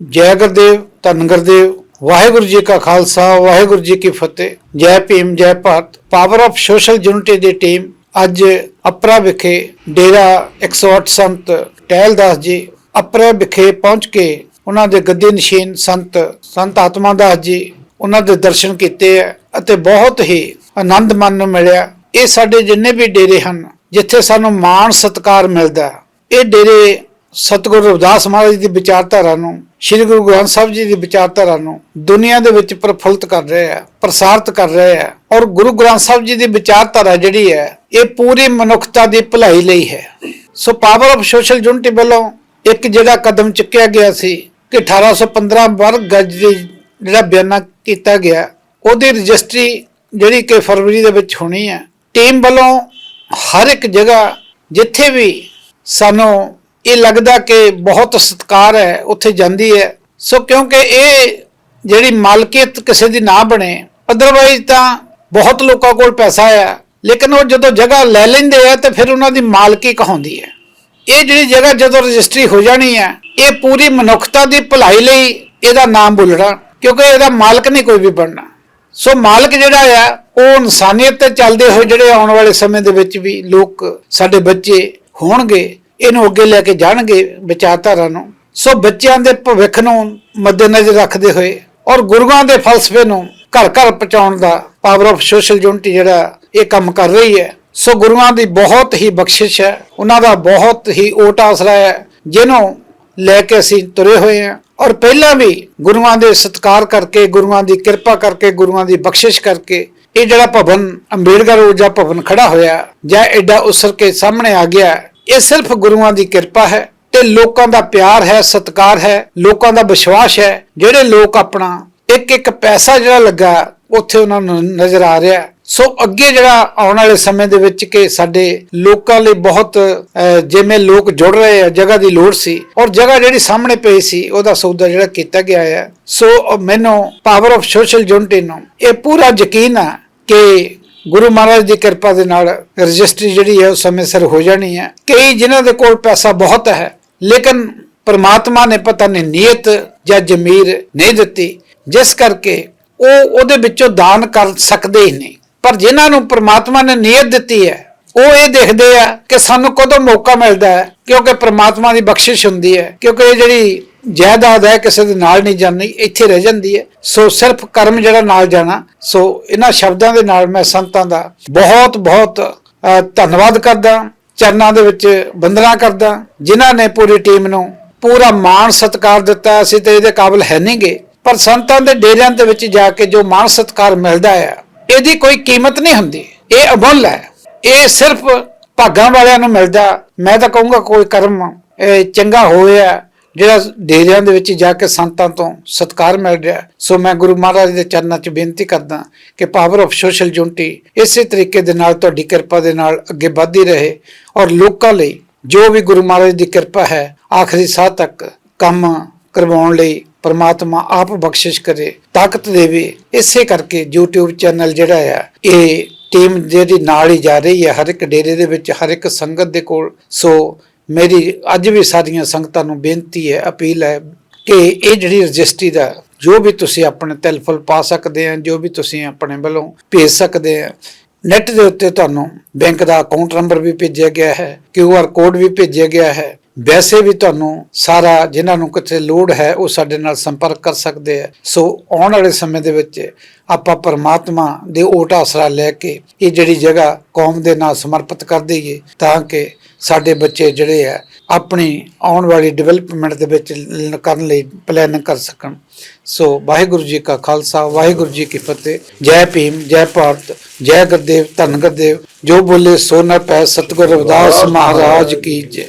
ਜੈ ਗੁਰਦੇਵ, ਧੰਨ ਗੁਰਦੇਵ, ਵਾਹਿਗੁਰੂ ਜੀ ਕਾ ਖਾਲਸਾ, ਵਾਹਿਗੁਰੂ ਜੀ ਕੀ ਫਤਿਹ। ਜੈ ਭੀਮ, ਜੈ Bharat. Power of social unity the team ਅੱਜ ਅਪਰਾ ਵਿਖੇ ਡੇਰਾ 108 ਸੰਤ ਟਹਿਲਦਾਸ ਜੀ ਅਪਰਾ ਵਿਖੇ ਪਹੁੰਚ ਕੇ ਉਹਨਾਂ ਦੇ ਗੱਦੀ ਨਸ਼ੀਨ ਸੰਤ ਸੰਤ ਆਤਮਾ ਦਾਸ ਜੀ ਉਹਨਾਂ ਦੇ ਦਰਸ਼ਨ ਕੀਤੇ ਹੈ ਅਤੇ ਬਹੁਤ ਹੀ ਆਨੰਦ ਮਨ ਨੂੰ ਮਿਲਿਆ। ਇਹ ਸਾਡੇ ਜਿੰਨੇ ਵੀ ਡੇਰੇ ਹਨ, ਜਿੱਥੇ ਸਾਨੂੰ ਮਾਣ ਸਤਿਕਾਰ ਮਿਲਦਾ, ਇਹ ਡੇਰੇ ਸਤਿਗੁਰੂ ਰਵਿਦਾਸ ਮਹਾਰਾਜ ਦੀ ਵਿਚਾਰਧਾਰਾ ਨੂੰ, ਸ੍ਰੀ ਗੁਰੂ ਗ੍ਰੰਥ ਸਾਹਿਬ ਜੀ ਦੀ ਵਿਚਾਰਧਾਰਾ ਨੂੰ ਦੁਨੀਆ ਦੇ ਵਿੱਚ ਪ੍ਰਫੁੱਲਤ ਕਰ ਰਹੇ ਆ, ਪ੍ਰਸਾਰਿਤ ਕਰ ਰਹੇ ਆ ਔਰ ਗੁਰੂ ਗ੍ਰੰਥ ਸਾਹਿਬ ਜੀ ਦੀ ਵਿਚਾਰਧਾਰਾ ਜਿਹੜੀ ਹੈ, ਇਹ ਪੂਰੀ ਮਨੁੱਖਤਾ ਦੀ ਭਲਾਈ ਲਈ ਹੈ। So power of social unity ਵੱਲੋਂ ਇੱਕ ਜਿਹੜਾ ਕਦਮ ਚੁੱਕਿਆ ਗਿਆ ਸੀ ਕਿ 1815 ਵਰਗ ਗਜ ਦੀ ਜਿਹੜਾ ਬਿਆਨਾ ਕੀਤਾ ਗਿਆ, ਉਹਦੀ ਰਜਿਸਟਰੀ ਜਿਹੜੀ ਕਿ ਫਰਵਰੀ ਦੇ ਵਿੱਚ ਹੋਣੀ ਹੈ, ਟੀਮ ਵੱਲੋਂ ਹਰ ਇੱਕ ਜਗ੍ਹਾ ਜਿੱਥੇ ਵੀ ਸਾਨੂੰ ਇਹ ਲੱਗਦਾ ਕਿ ਬਹੁਤ ਸਤਿਕਾਰ ਹੈ, ਉੱਥੇ ਜਾਂਦੀ ਹੈ। ਸੋ ਕਿਉਂਕਿ ਇਹ ਜਿਹੜੀ ਮਾਲਕੀਅਤ ਕਿਸੇ ਦੀ ਨਾ ਬਣੇ ਅਦਰਵਾਈਜ਼ ਤਾਂ ਬਹੁਤ ਲੋਕਾਂ ਕੋਲ ਪੈਸਾ ਆ, ਲੇਕਿਨ ਉਹ ਜਦੋਂ ਜਗ੍ਹਾ ਲੈ ਲੈਂਦੇ ਆ ਤੇ ਫਿਰ ਉਹਨਾਂ ਦੀ ਮਾਲਕੀ ਕਹਾਉਂਦੀ ਹੈ। ਇਹ ਜਿਹੜੀ ਜਗ੍ਹਾ ਜਦੋਂ ਰਜਿਸਟਰੀ ਹੋ ਜਾਣੀ ਹੈ, ਇਹ ਪੂਰੀ ਮਨੁੱਖਤਾ ਦੀ ਭਲਾਈ ਲਈ ਇਹਦਾ ਨਾਮ ਬੋਲਣਾ ਕਿਉਂਕਿ ਇਹਦਾ ਮਾਲਕ ਨਹੀਂ ਕੋਈ ਵੀ ਬਣਨਾ। ਸੋ ਮਾਲਕ ਜਿਹੜਾ ਆ, ਉਹ ਇਨਸਾਨੀਅਤ ਤੇ ਚੱਲਦੇ ਹੋਏ ਜਿਹੜੇ ਆਉਣ ਵਾਲੇ ਸਮੇਂ ਦੇ ਵਿੱਚ ਵੀ ਲੋਕ ਸਾਡੇ ਬੱਚੇ ਹੋਣਗੇ ਇਹਨੂੰ ਅੱਗੇ ਲੈ ਕੇ ਜਾਣਗੇ ਵਿਚਾਰਧਾਰਾ ਨੂੰ। ਸੋ ਬੱਚਿਆਂ ਦੇ ਭਵਿੱਖ ਨੂੰ ਮੱਦੇਨਜ਼ਰ ਰੱਖਦੇ ਹੋਏ ਔਰ ਗੁਰੂਆਂ ਦੇ ਫਲਸਫੇ ਨੂੰ ਘਰ ਘਰ ਪਹੁੰਚਾਉਣ ਦਾ ਪਾਵਰ ਆਫ ਸੋਸ਼ਲ ਯੂਨਿਟੀ ਜਿਹੜਾ ਇਹ ਕੰਮ ਕਰ ਰਹੀ ਹੈ। ਸੋ ਗੁਰੂਆਂ ਦੀ ਬਹੁਤ ਹੀ ਬਖਸ਼ਿਸ਼ ਹੈ। ਉਹਨਾਂ ਦਾ ਬਹੁਤ ਹੀ ਓਟ ਆਸਰਾ ਹੈ, ਜਿਹਨੂੰ ਲੈ ਕੇ ਅਸੀਂ ਤੁਰੇ ਹੋਏ ਹਾਂ। ਔਰ ਪਹਿਲਾਂ ਵੀ ਗੁਰੂਆਂ ਦੇ ਸਤਿਕਾਰ ਕਰਕੇ, ਗੁਰੂਆਂ ਦੀ ਕਿਰਪਾ ਕਰਕੇ, ਗੁਰੂਆਂ ਦੀ ਬਖਸ਼ਿਸ਼ ਕਰਕੇ ਇਹ ਜਿਹੜਾ ਭਵਨ ਅੰਬੇਡਕਰ ਊਰਜਾ ਭਵਨ ਖੜਾ ਹੋਇਆ ਜਾਂ ਐਡਾ ਉਸਰ ਕੇ ਸਾਹਮਣੇ ਆ ਗਿਆ ਇਹ ਸਿਰਫ ਗੁਰੂਆਂ ਦੀ ਕਿਰਪਾ ਹੈ ਤੇ ਲੋਕਾਂ ਦਾ ਪਿਆਰ ਹੈ, ਸਤਿਕਾਰ ਹੈ, ਲੋਕਾਂ ਦਾ ਵਿਸ਼ਵਾਸ ਹੈ। ਜਿਹੜੇ ਲੋਕ ਆਪਣਾ ਇੱਕ ਇੱਕ ਪੈਸਾ ਜਿਹੜਾ ਲੱਗਾ, ਉੱਥੇ ਉਹਨਾਂ ਨੂੰ ਨਜ਼ਰ ਆ ਰਿਹਾ। ਸੋ ਅੱਗੇ ਜਿਹੜਾ ਆਉਣ ਵਾਲੇ ਸਮੇਂ ਦੇ ਵਿੱਚ ਕਿ ਸਾਡੇ ਲੋਕਾਂ ਲਈ ਬਹੁਤ ਜਿਵੇਂ ਲੋਕ ਜੁੜ ਰਹੇ ਆ, ਜਗ੍ਹਾ ਦੀ ਲੋੜ ਸੀ ਔਰ ਜਗ੍ਹਾ ਜਿਹੜੀ ਸਾਹਮਣੇ ਪਈ ਸੀ, ਉਹਦਾ ਸੌਦਾ ਜਿਹੜਾ ਕੀਤਾ ਗਿਆ ਹੈ ਸੋ ਮੈਨੂੰ ਪਾਵਰ ਆਫ ਸੋਸ਼ਲ ਯੂਨਿਟੀ ਨੂੰ ਇਹ ਪੂਰਾ ਯਕੀਨ ਆ ਕਿ ਗੁਰੂ ਮਹਾਰਾਜ ਦੀ ਕਿਰਪਾ ਦੇ ਨਾਲ ਰਜਿਸਟਰੀ ਜਿਹੜੀ ਹੈ ਉਹ ਸਮੇਂ ਸਿਰ ਹੋ ਜਾਣੀ ਹੈ। ਕਈ ਜਿਨ੍ਹਾਂ ਦੇ ਕੋਲ ਪੈਸਾ ਬਹੁਤ ਹੈ, ਲੇਕਿਨ ਪਰਮਾਤਮਾ ਨੇ ਪਤਾ ਨਹੀਂ ਨੀਅਤ ਜਾਂ ਜ਼ਮੀਰ ਨਹੀਂ ਦਿੱਤੀ। ਜਿਸ ਕਰਕੇ ਉਹ ਉਹਦੇ ਵਿੱਚੋਂ ਦਾਨ ਕਰ ਸਕਦੇ ਹੀ ਨਹੀਂ। ਪਰ ਜਿਨ੍ਹਾਂ ਨੂੰ ਪਰਮਾਤਮਾ ਨੇ ਨੀਅਤ ਦਿੱਤੀ ਹੈ, ਉਹ ਇਹ ਦੇਖਦੇ ਆ ਕਿ ਸਾਨੂੰ ਕਦੋਂ ਮੌਕਾ ਮਿਲਦਾ ਹੈ, ਕਿਉਂਕਿ ਪ੍ਰਮਾਤਮਾ ਦੀ ਬਖਸ਼ਿਸ਼ ਹੁੰਦੀ ਹੈ, ਕਿਉਂਕਿ ਇਹ ਜਿਹੜੀ ਜਾਇਦਾਦ ਹੈ, ਕਿਸੇ ਦੇ ਨਾਲ ਨਹੀਂ ਜਾਂਦੀ, ਇੱਥੇ ਰਹਿ ਜਾਂਦੀ ਹੈ। ਸੋ ਸਿਰਫ ਕਰਮ ਜਿਹੜਾ ਨਾਲ ਜਾਣਾ, ਸੋ ਇਹਨਾਂ ਸ਼ਬਦਾਂ ਦੇ ਨਾਲ ਮੈਂ ਸੰਤਾਂ ਦਾ ਬਹੁਤ ਬਹੁਤ ਧੰਨਵਾਦ ਕਰਦਾ। ਚਰਨਾਂ ਦੇ ਵਿੱਚ ਬੰਦਨਾ ਕਰਦਾ। ਜਿਨ੍ਹਾਂ ਨੇ ਪੂਰੀ ਟੀਮ ਨੂੰ ਪੂਰਾ ਮਾਣ ਸਤਿਕਾਰ ਦਿੱਤਾ, ਅਸੀਂ ਤੇ ਇਹਦੇ ਕਾਬਿਲ ਹੈ ਨਹੀਂਗੇ ਪਰ ਸੰਤਾਂ ਦੇ ਡੇਰਿਆਂ ਦੇ ਵਿੱਚ ਜਾ ਕੇ ਜੋ ਮਾਣ ਸਤਿਕਾਰ ਮਿਲਦਾ ਹੈ, ਇਹਦੀ ਕੋਈ ਕੀਮਤ ਨਹੀਂ ਹੁੰਦੀ। ਇਹ ਅਮੁੱਲ ਹੈ। ਇਹ ਸਿਰਫ ਭਾਗਾਂ ਵਾਲਿਆਂ ਨੂੰ ਮਿਲਦਾ। ਮੈਂ ਤਾਂ ਕਹੂੰਗਾ, ਕੋਈ ਕਰਮ ਚੰਗਾ ਹੋਇਆ ਜਿਹੜਾ ਡੇਰਿਆਂ ਦੇ ਵਿੱਚ ਜਾ ਕੇ ਸੰਤਾਂ ਤੋਂ ਸਤਿਕਾਰ ਮਿਲ ਰਿਹਾ ਸੋ ਮੈਂ ਗੁਰੂ ਮਹਾਰਾਜ ਦੇ ਚਰਨਾਂ 'ਚ ਬੇਨਤੀ ਕਰਦਾ ਕਿ ਪਾਵਰ ਆਫ ਸੋਸ਼ਲ ਯੂਨਿਟੀ ਇਸੇ ਤਰੀਕੇ ਦੇ ਨਾਲ ਤੁਹਾਡੀ ਕਿਰਪਾ ਦੇ ਨਾਲ ਅੱਗੇ ਵਧਦੀ ਰਹੇ ਔਰ ਲੋਕਾਂ ਲਈ ਜੋ ਵੀ ਗੁਰੂ ਮਹਾਰਾਜ ਦੀ ਕਿਰਪਾ ਹੈ, ਆਖਰੀ ਸਾਹ ਤੱਕ ਕੰਮ ਕਰਵਾਉਣ ਲਈ ਪਰਮਾਤਮਾ ਆਪ ਬਖਸ਼ਿਸ਼ ਕਰੇ। ਤਾਕਤ ਦੇਵੇ। ਇਸੇ ਕਰਕੇ YouTube ਚੈਨਲ ਜਿਹੜਾ ਆ, ਇਹ ਟੀਮ ਜਿਹੜੀ ਨਾਲ ਹੀ ਜਾ ਰਹੀ ਹੈ, ਹਰ ਇੱਕ ਡੇਰੇ ਦੇ ਵਿੱਚ, ਹਰ ਇੱਕ ਸੰਗਤ ਦੇ ਕੋਲ। ਸੋ ਮੇਰੀ ਅੱਜ ਵੀ ਸਾਰੀਆਂ ਸੰਗਤਾਂ ਨੂੰ ਬੇਨਤੀ ਹੈ, ਅਪੀਲ ਹੈ ਕਿ ਇਹ ਜਿਹੜੀ ਰਜਿਸਟਰੀ ਦਾ ਜੋ ਵੀ ਤੁਸੀਂ ਆਪਣੇ ਤਿਲਫਲ ਪਾ ਸਕਦੇ ਆ, ਜੋ ਵੀ ਤੁਸੀਂ ਆਪਣੇ ਵੱਲੋਂ ਭੇਜ ਸਕਦੇ ਆ, ਨੈਟ ਦੇ ਉੱਤੇ ਤੁਹਾਨੂੰ ਬੈਂਕ ਦਾ ਅਕਾਊਂਟ ਨੰਬਰ ਵੀ ਭੇਜਿਆ ਗਿਆ ਹੈ, ਕਿਊ ਆਰ ਕੋਡ ਵੀ ਭੇਜਿਆ ਗਿਆ ਹੈ ਵੈਸੇ ਵੀ ਤੁਹਾਨੂੰ ਸਾਰਾ ਜਿਨ੍ਹਾਂ ਨੂੰ ਕਿਤੇ ਲੋੜ ਹੈ, ਉਹ ਸਾਡੇ ਨਾਲ ਸੰਪਰਕ ਕਰ ਸਕਦੇ ਆ ਸੋ ਆਉਣ ਵਾਲੇ ਸਮੇਂ ਦੇ ਵਿੱਚ ਆਪਾਂ ਪਰਮਾਤਮਾ ਦੇ ਓਟ ਆਸਰਾ ਲੈ ਕੇ ਇਹ ਜਿਹੜੀ ਜਗ੍ਹਾ ਕੌਮ ਦੇ ਨਾਲ ਸਮਰਪਿਤ ਕਰ ਦਈਏ, ਤਾਂ ਕਿ ਸਾਡੇ ਬੱਚੇ ਜਿਹੜੇ ਆ ਆਪਣੀ ਆਉਣ ਵਾਲੀ ਡਿਵੈਲਪਮੈਂਟ ਦੇ ਵਿੱਚ ਕਰਨ ਲਈ ਪਲਾਨ ਕਰ ਸਕਣ। ਸੋ ਵਾਹਿਗੁਰੂ ਜੀ ਕਾ ਖਾਲਸਾ, ਵਾਹਿਗੁਰੂ ਜੀ ਕੀ ਫਤਿਹ। ਜੈ ਭੀਮ, ਜੈ ਭਾਰਤ, ਜੈ ਗੁਰਦੇਵ, ਧੰਨ ਗੁਰਦੇਵ। ਜੋ ਬੋਲੇ ਸੋ ਨਾ ਪੈ, ਸਤਿਗੁਰ ਰਵਿਦਾਸ ਮਹਾਰਾਜ ਕੀ ਜੈ।